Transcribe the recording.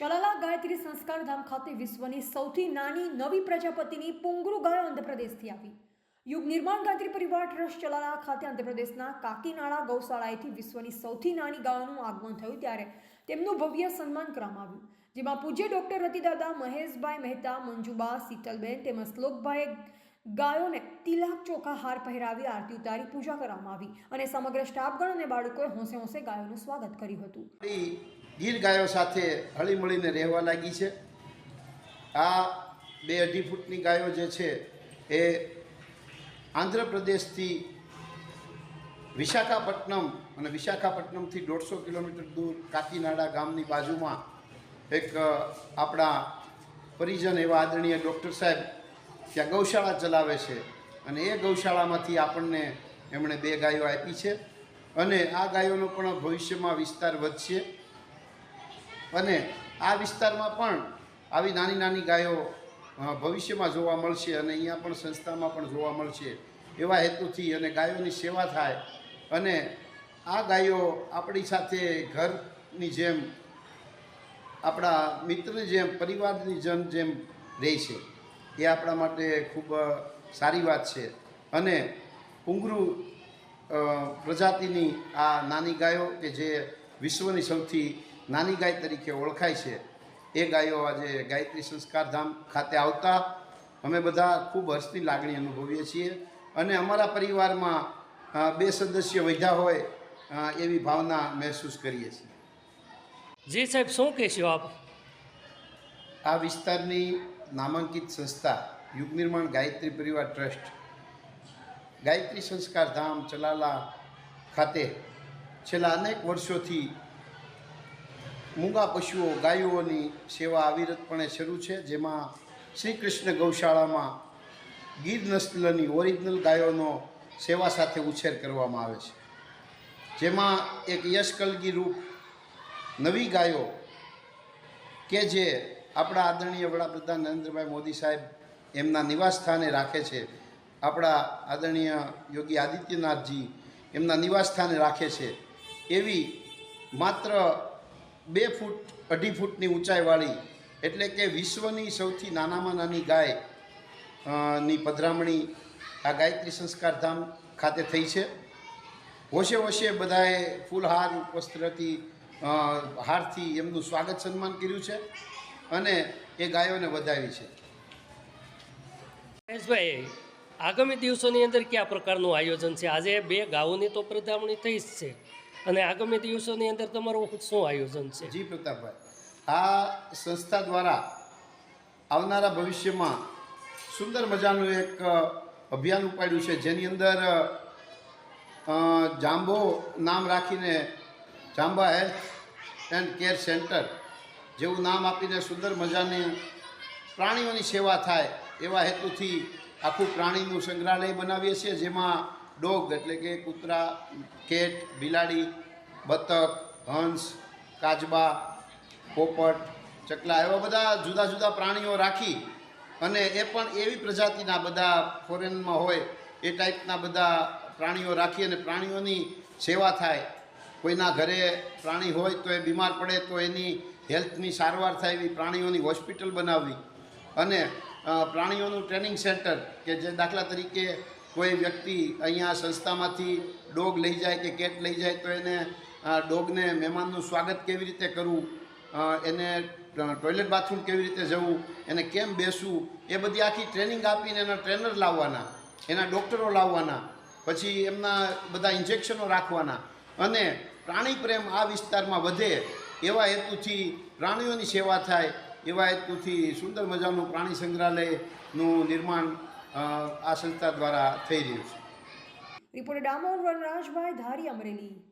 ચલાલા ગાયત્રી સંસ્કાર ધામ ખાતે વિશ્વની સૌથી નાની નવી પ્રજાપતિની પુંગરુ ગાયો આંધ્રપ્રદેશથી આવી. યુગ નિર્માણ ગાયત્રી પરિવાર ટ્રસ્ટ ચલાલા ખાતે આંધ્રપ્રદેશના કાકીનાળા ગૌશાળાએથી વિશ્વની સૌથી નાની ગાયોનું આગમન થયું ત્યારે તેમનું ભવ્ય સન્માન કરવામાં આવ્યું. જેમાં પૂજ્ય ડોક્ટર રતિદાદા, મહેશભાઈ મહેતા, મંજુબા, શીતલબેન તેમજ શ્લોકભાઈ ગાયોને તિલક ચોખા હાર પહેરાવી આરતી ઉતારી પૂજા કરવામાં આવી અને સમગ્ર સ્ટાફગણ અને બાળકોએ હોંશે હોંશે ગાયોનું સ્વાગત કર્યું હતું. ગીર ગાયો સાથે હળીમળીને રહેવા લાગી છે. આ બે અઢી ફૂટની ગાયો જે છે એ આંધ્રપ્રદેશથી વિશાખાપટ્ટનમ અને વિશાખાપટ્ટનમથી દોઢસો કિલોમીટર દૂર કાકીનાડા ગામની બાજુમાં એક આપણા પરિજન એવા આદરણીય ડૉક્ટર સાહેબ ત્યાં ગૌશાળા ચલાવે છે અને એ ગૌશાળામાંથી આપણને એમણે બે ગાયો આપી છે અને આ ગાયોનો પણ ભવિષ્યમાં વિસ્તાર વધશે. અને આ વિસ્તારમાં પણ આવી નાની નાની ગાયો ભવિષ્યમાં જોવા મળશે અને અહીંયા પણ સંસ્થામાં પણ જોવા મળશે એવા હેતુથી અને ગાયોની સેવા થાય. અને આ ગાયો આપણી સાથે ઘરની જેમ, આપણા મિત્રની જેમ, પરિવારની જન જેમ રહે છે. એ આપણા માટે ખૂબ સારી વાત છે. અને પુંગરુ પ્રજાતિની આ નાની ગાયો કે જે વિશ્વની સૌથી નાની ગાય તરીકે ઓળખાય છે. એ ગાયો આજે ગાયત્રી સંસ્કાર ધામ ખાતે આવતા અમે બધા ખૂબ હર્ષની લાગણી અનુભવીએ છીએ અને અમારા પરિવારમાં બે સદસ્ય વધ્યા હોય એવી ભાવના મહેસૂસ કરીએ છીએ. જી સાહેબ શું કહેશો આપ? આ વિસ્તારની નામાંકિત સંસ્થા યુગ નિર્માણ ગાયત્રી પરિવાર ટ્રસ્ટ ગાયત્રી સંસ્કાર ધામ ચલાલા ખાતે છેલ્લા અનેક વર્ષોથી મૂંગા પશુઓ, ગાયોની સેવા અવિરતપણે શરૂ છે, જેમાં શ્રી કૃષ્ણ ગૌશાળામાં ગીર નસ્લની ઓરિજિનલ ગાયોનો સેવા સાથે ઉછેર કરવામાં આવે છે. જેમાં એક યશકલગી રૂપ નવી ગાયો કે જે આપણા આદરણીય વડાપ્રધાન નરેન્દ્રભાઈ મોદી સાહેબ એમના નિવાસ સ્થાને રાખે છે, આપણા આદરણીય યોગી આદિત્યનાથજી એમના નિવાસ સ્થાને રાખે છે, એવી માત્ર બે ફૂટ, અઢી ફૂટની ઊંચાઈવાળી એટલે કે વિશ્વની સૌથી નાનામાં નાની ગાયની પધરામણી આ ગાયત્રી સંસ્કાર ધામ ખાતે થઈ છે. હોશે હોશે બધાએ ફૂલહાર, વસ્ત્રથી હારથી એમનું સ્વાગત સન્માન કર્યું છે અને એ ગાયોને વધાવી છે. મહેશભાઈ, આગામી દિવસોની અંદર કયા પ્રકારનું આયોજન છે? આજે બે ગાઉની તો પ્રધામણી થઈ જ છે. અને આગામી દિવસોની અંદર તમારું શું આયોજન છે? જી, પ્રતાપભાઈ. આ સંસ્થા દ્વારા આવનારા ભવિષ્યમાં સુંદર મજાનું એક અભિયાન ઉપાડ્યું છે. જેની અંદર જાંબો નામ રાખીને Jamba health and care centre જેવું નામ આપીને સુંદર મજાની પ્રાણીઓની સેવા થાય એવા હેતુથી આખું પ્રાણીનું સંગ્રહાલય બનાવીએ છીએ, જેમાં ડોગ એટલે કે કૂતરા, કેટ, બિલાડી, બતક, હંસ, કાચબા, પોપટ, ચકલા એવા બધા જુદા જુદા પ્રાણીઓ રાખી અને એ પણ એવી પ્રજાતિના બધા ફોરેનમાં હોય એ ટાઈપના બધા પ્રાણીઓ રાખી અને પ્રાણીઓની સેવા થાય. કોઈના ઘરે પ્રાણી હોય તો એ બીમાર પડે તો એની હેલ્થની સારવાર થાય એવી પ્રાણીઓની હોસ્પિટલ બનાવવી. અને પ્રાણીઓનું ટ્રેનિંગ સેન્ટર કે જે દાખલા તરીકે કોઈ વ્યક્તિ અહીંયા સંસ્થામાંથી ડોગ લઈ જાય કે કેટ લઈ જાય તો એને ડોગને મહેમાનનું સ્વાગત કેવી રીતે કરવું? એને ટોયલેટ બાથરૂમ કેવી રીતે જવું? એને કેમ બેસવું? એ બધી આખી ટ્રેનિંગ આપીને એના ટ્રેનર લાવવાના, એના ડૉક્ટરો લાવવાના, પછી એમના બધા ઇન્જેક્શનો રાખવાના. અને પ્રાણી પ્રેમ આ વિસ્તારમાં વધે એવા હેતુથી પ્રાણીઓની સેવા થાય, એવા હેતુથી સુંદર મજાનું પ્રાણી સંગ્રહાલયનું નિર્માણ આ સંસ્થા દ્વારા થઈ રહ્યું છે. રિપોર્ટર ડામોર વનરાજભાઈ ધારી અમરેલી.